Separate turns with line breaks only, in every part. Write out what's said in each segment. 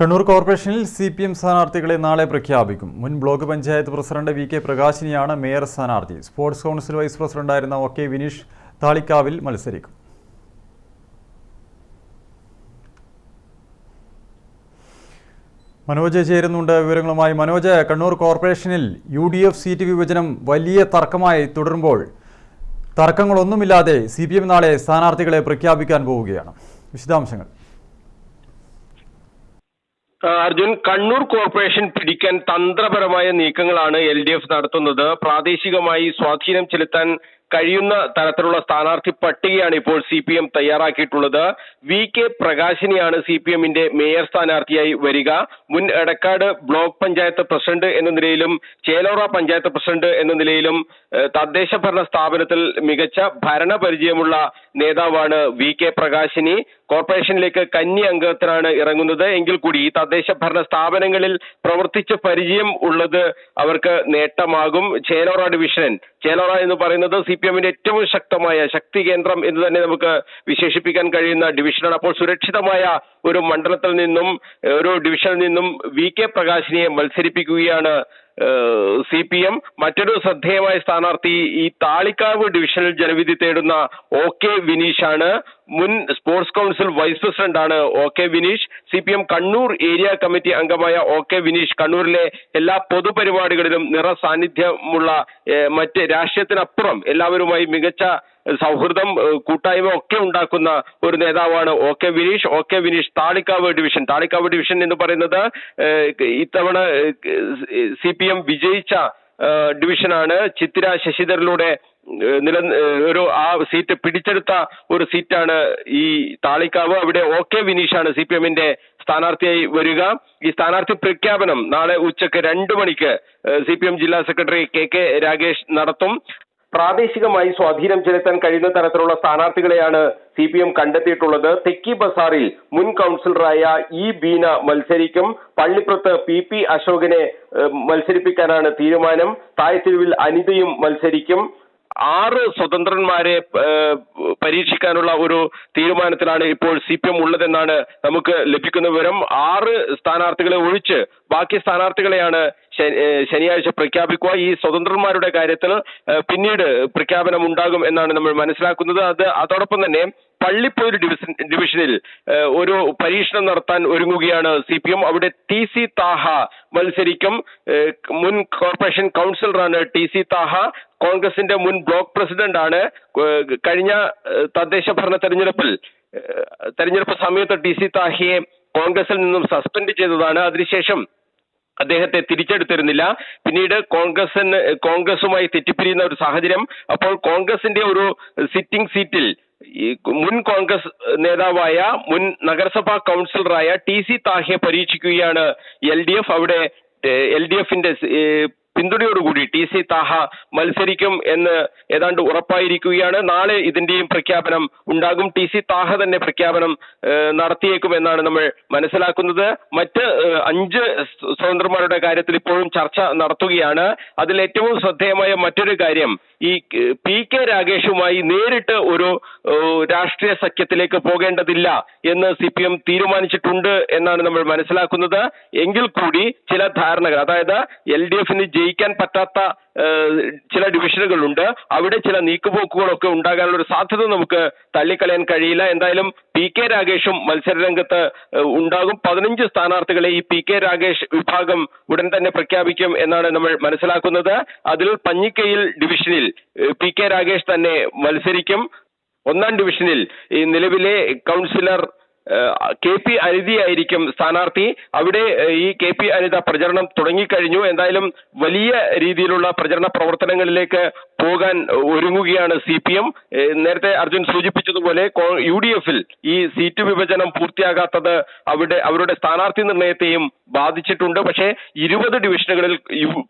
കണ്ണൂർ കോർപ്പറേഷനിൽ C P M സ്ഥാനാർത്ഥികളെ നാളെ പ്രഖ്യാപിക്കും. മുൻ block panchayat president V K പ്രകാശിനിയാണ് mayor സ്ഥാനാർത്ഥി. സ്പോർട്സ് കൗൺസിൽ വൈസ് പ്രസിഡന്റായിരുന്ന ഒ കെ വിനീഷ് താളിക്കാവിൽ മത്സരിക്കും. മനോജ് ചേരുന്നുണ്ട് വിവരങ്ങളുമായി. മനോജ് കണ്ണൂർ കോർപ്പറേഷനിൽ യു ഡി എഫ് സീറ്റ് വിഭജനം വലിയ തർക്കമായി തുടരുമ്പോൾ തർക്കങ്ങളൊന്നുമില്ലാതെ സി പി എം നാളെ സ്ഥാനാർത്ഥികളെ പ്രഖ്യാപിക്കാൻ പോവുകയാണ്. വിശദാംശങ്ങൾ.
അർജുൻ കണ്ണൂർ കോർപ്പറേഷൻ പിടിക്കാൻ തന്ത്രപരമായ നീക്കങ്ങളാണ് എൽ ഡി എഫ് നടത്തുന്നത്. പ്രാദേശികമായി സ്വാധീനം ചെലുത്താൻ കഴിയുന്ന തരത്തിലുള്ള സ്ഥാനാർത്ഥി പട്ടികയാണ് ഇപ്പോൾ സി പി എം തയ്യാറാക്കിയിട്ടുള്ളത്. വി കെ പ്രകാശിനിയാണ് സി പി എമ്മിന്റെ മേയർ സ്ഥാനാർത്ഥിയായി വരിക. മുൻ എടക്കാട് ബ്ലോക്ക് പഞ്ചായത്ത് പ്രസിഡന്റ് എന്ന നിലയിലും ചേലോറ പഞ്ചായത്ത് പ്രസിഡന്റ് എന്ന നിലയിലും തദ്ദേശ ഭരണ സ്ഥാപനത്തിൽ മികച്ച ഭരണപരിചയമുള്ള നേതാവാണ് വി കെ പ്രകാശിനി. കോർപ്പറേഷനിലേക്ക് കന്നി അംഗത്തിനാണ് ഇറങ്ങുന്നത്. എങ്കിൽ കൂടി ഈ തദ്ദേശ ഭരണ സ്ഥാപനങ്ങളിൽ പ്രവർത്തിച്ച പരിചയം ഉള്ളത് അവർക്ക് നേട്ടമാകും. ചേലോറ ഡിവിഷൻ ചേലോറ എന്ന് പറയുന്നത് സി പി എമ്മിന്റെ ഏറ്റവും ശക്തമായ ശക്തി കേന്ദ്രം എന്ന് തന്നെ നമുക്ക് വിശേഷിപ്പിക്കാൻ കഴിയുന്ന ഡിവിഷനാണ്. അപ്പോൾ സുരക്ഷിതമായ ഒരു മണ്ഡലത്തിൽ നിന്നും ഒരു ഡിവിഷനിൽ നിന്നും വി കെ പ്രകാശിനെ മത്സരിപ്പിക്കുകയാണ് സി പി എം മറ്റൊരു ശ്രദ്ധേയമായ സ്ഥാനാർത്ഥി ഈ താളിക്കാവ് ഡിവിഷനിൽ ജനവിധി തേടുന്ന ഒ കെ വിനീഷാണ്. മുൻ സ്പോർട്സ് കൗൺസിൽ വൈസ് പ്രസിഡന്റാണ് O K Vineesh. C P M Kannur area committee അംഗമായ ഒ കെ വിനീഷ് കണ്ണൂരിലെ എല്ലാ പൊതുപരിപാടികളിലും നിറ സാന്നിധ്യമുള്ള മറ്റ് രാഷ്ട്രീയത്തിനപ്പുറം എല്ലാവരുമായി മികച്ച സൗഹൃദം കൂട്ടായ്മ ഒക്കെ ഉണ്ടാക്കുന്ന ഒരു നേതാവാണ് O K Vineesh. O K Vineesh Thalikkavu division. Thalikkavu division എന്ന് പറയുന്നത് ഇത്തവണ സി പി എം വിജയിച്ച ഡിവിഷനാണ്. ചിത്തിര ശശിധരിലൂടെ നില ഒരു ആ സീറ്റ് പിടിച്ചെടുത്ത ഒരു സീറ്റാണ് ഈ താളിക്കാവ്. അവിടെ ഒ കെ വിനീഷാണ് സി പി എമ്മിന്റെ സ്ഥാനാർത്ഥിയായി വരിക. ഈ സ്ഥാനാർത്ഥി പ്രഖ്യാപനം നാളെ ഉച്ചയ്ക്ക് രണ്ടു മണിക്ക് സി പി എം ജില്ലാ സെക്രട്ടറി കെ കെ രാഗേഷ് നടത്തും. പ്രാദേശികമായി സ്വാധീനം ചെലുത്താൻ കഴിയുന്ന തരത്തിലുള്ള സ്ഥാനാർത്ഥികളെയാണ് സി പി എം കണ്ടെത്തിയിട്ടുള്ളത്. തെക്കി ബസാറിൽ മുൻ കൗൺസിലറായ ഇ ബീന മത്സരിക്കും. പള്ളിപ്പുറത്ത് പി പി അശോകനെ മത്സരിപ്പിക്കാനാണ് തീരുമാനം. തായത്തെരുവിൽ അനിതയും മത്സരിക്കും. ആറ് സ്വതന്ത്രന്മാരെ പരീക്ഷിക്കാനുള്ള ഒരു തീരുമാനത്തിലാണ് ഇപ്പോൾ സി പി എം ഉള്ളതെന്നാണ് നമുക്ക് ലഭിക്കുന്ന വിവരം. ആറ് സ്ഥാനാർത്ഥികളെ ഒഴിച്ച് ബാക്കി സ്ഥാനാർത്ഥികളെയാണ് ശനിയാഴ്ച പ്രഖ്യാപിക്കുക. ഈ സ്വതന്ത്രന്മാരുടെ കാര്യത്തിൽ പിന്നീട് പ്രഖ്യാപനം ഉണ്ടാകും എന്നാണ് നമ്മൾ മനസ്സിലാക്കുന്നത്. അത് അതോടൊപ്പം തന്നെ പള്ളിപ്പോര് ഡിവിഷൻ ഡിവിഷനിൽ ഒരു പരീക്ഷണം നടത്താൻ ഒരുങ്ങുകയാണ് സി പി എം. അവിടെ ടി സി താഹ മത്സരിക്കും. മുൻ കോർപ്പറേഷൻ കൗൺസിലറാണ് ടി സി താഹ. കോൺഗ്രസിന്റെ മുൻ ബ്ലോക്ക് പ്രസിഡന്റ് ആണ് കഴിഞ്ഞ തദ്ദേശ ഭരണ തെരഞ്ഞെടുപ്പിൽ തെരഞ്ഞെടുപ്പ് സമയത്ത് ടി സി താഹയെ കോൺഗ്രസിൽ നിന്നും സസ്പെൻഡ് ചെയ്തതാണ്. അതിനുശേഷം അദ്ദേഹത്തെ തിരിച്ചെടുത്തിരുന്നില്ല. പിന്നീട് കോൺഗ്രസിന് കോൺഗ്രസുമായി തെറ്റിപ്പിരിയുന്ന ഒരു സാഹചര്യം. അപ്പോൾ കോൺഗ്രസിന്റെ ഒരു സിറ്റിംഗ് സീറ്റിൽ ഈ മുൻ കോൺഗ്രസ് നേതാവായ മുൻ നഗരസഭാ കൗൺസിലറായ ടി സി താഹയെ പരീക്ഷിക്കുകയാണ് എൽ ഡി എഫ്. അവിടെ എൽ ഡി എഫിന്റെ പിന്തുണയോടുകൂടി ടി സി താഹ മത്സരിക്കും എന്ന് ഏതാണ്ട് ഉറപ്പായിരിക്കുകയാണ്. നാളെ ഇതിന്റെയും പ്രഖ്യാപനം ഉണ്ടാകും. ടി സി താഹ തന്നെ പ്രഖ്യാപനം നടത്തിയേക്കും എന്നാണ് നമ്മൾ മനസ്സിലാക്കുന്നത്. മറ്റ് അഞ്ച് സ്വ- സ്വതന്ത്രന്മാരുടെ കാര്യത്തിൽ ഇപ്പോഴും ചർച്ച നടത്തുകയാണ്. അതിൽ ഏറ്റവും ശ്രദ്ധേയമായ മറ്റൊരു കാര്യം ഈ പി കെ രാഗേഷുമായി നേരിട്ട് ഒരു രാഷ്ട്രീയ സഖ്യത്തിലേക്ക് പോകേണ്ടതില്ല എന്ന് സി പി എം തീരുമാനിച്ചിട്ടുണ്ട് എന്നാണ് നമ്മൾ മനസ്സിലാക്കുന്നത്. എങ്കിൽ കൂടി ചില ധാരണകൾ അതായത് എൽ ഡി എഫിന് ജയിക്കാൻ പറ്റാത്ത ചില ഡിവിഷനുകളുണ്ട്. അവിടെ ചില നീക്കുപോക്കുകളൊക്കെ ഉണ്ടാകാനുള്ള ഒരു സാധ്യത നമുക്ക് തള്ളിക്കളയാൻ കഴിയില്ല. എന്തായാലും പി കെ രാഗേഷും മത്സരരംഗത്ത് ഉണ്ടാകും. പതിനഞ്ച് സ്ഥാനാർത്ഥികളെ ഈ പി കെ രാഗേഷ് വിഭാഗം ഉടൻ തന്നെ പ്രഖ്യാപിക്കും എന്നാണ് നമ്മൾ മനസ്സിലാക്കുന്നത്. അതിൽ പഞ്ഞിക്കയിൽ ഡിവിഷനിൽ പി കെ രാഗേഷ് തന്നെ മത്സരിക്കും. ഒന്നാം ഡിവിഷനിൽ ഈ നിലവിലെ കൗൺസിലർ കെ പി അനിതയായിരിക്കും സ്ഥാനാർത്ഥി. അവിടെ ഈ കെ പി അനിത പ്രചരണം തുടങ്ങിക്കഴിഞ്ഞു. എന്തായാലും വലിയ രീതിയിലുള്ള പ്രചരണ പ്രവർത്തനങ്ങളിലേക്ക് പോകാൻ ഒരുങ്ങുകയാണ് സി പി എം നേരത്തെ അർജുൻ സൂചിപ്പിച്ചതുപോലെ യു ഡി എഫിൽ ഈ സീറ്റ് വിഭജനം പൂർത്തിയാകാത്തത് അവിടെ അവരുടെ സ്ഥാനാർത്ഥി നിർണയത്തെയും ബാധിച്ചിട്ടുണ്ട്. പക്ഷേ ഇരുപത് ഡിവിഷനുകളിൽ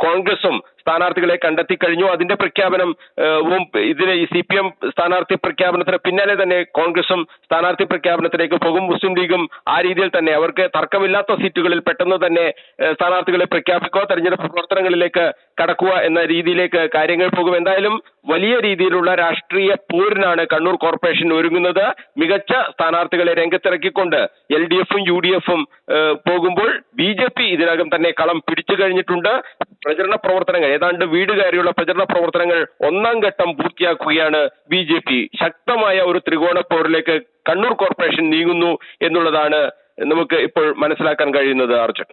കോൺഗ്രസും സ്ഥാനാർത്ഥികളെ കണ്ടെത്തി കഴിഞ്ഞു. അതിന്റെ പ്രഖ്യാപനം ഇതിലെ ഈ സി പി എം സ്ഥാനാർത്ഥി പ്രഖ്യാപനത്തിന് പിന്നാലെ തന്നെ കോൺഗ്രസും സ്ഥാനാർത്ഥി പ്രഖ്യാപനത്തിലേക്ക് പോകും. മുസ്ലിം ലീഗും ആ രീതിയിൽ തന്നെ അവർക്ക് തർക്കമില്ലാത്ത സീറ്റുകളിൽ പെട്ടെന്ന് തന്നെ സ്ഥാനാർത്ഥികളെ പ്രഖ്യാപിക്കുക തെരഞ്ഞെടുപ്പ് പ്രവർത്തനങ്ങളിലേക്ക് കടക്കുക എന്ന രീതിയിലേക്ക് കാര്യങ്ങൾ പോകും. എന്തായാലും വലിയ രീതിയിലുള്ള രാഷ്ട്രീയ പോരിനാണ് കണ്ണൂർ കോർപ്പറേഷൻ ഒരുങ്ങുന്നത്. മികച്ച സ്ഥാനാർത്ഥികളെ രംഗത്തിറക്കിക്കൊണ്ട് എൽ ഡി എഫും യു ഡി എഫും പോകുമ്പോൾ ബി ജെ പി ഇതിനകം തന്നെ കളം പിടിച്ചു കഴിഞ്ഞിട്ടുണ്ട്. പ്രചരണ പ്രവർത്തനങ്ങൾ ഏതാണ്ട് വീട് കയറിയുള്ള പ്രചരണ പ്രവർത്തനങ്ങൾ ഒന്നാം ഘട്ടം പൂർത്തിയാക്കുകയാണ് ബി ജെ പി. ശക്തമായ ഒരു ത്രികോണ പോരിലേക്ക് കണ്ണൂർ കോർപ്പറേഷൻ നീങ്ങുന്നു എന്നുള്ളതാണ് നമുക്ക് ഇപ്പോൾ മനസ്സിലാക്കാൻ കഴിയുന്നത് അർജുൻ.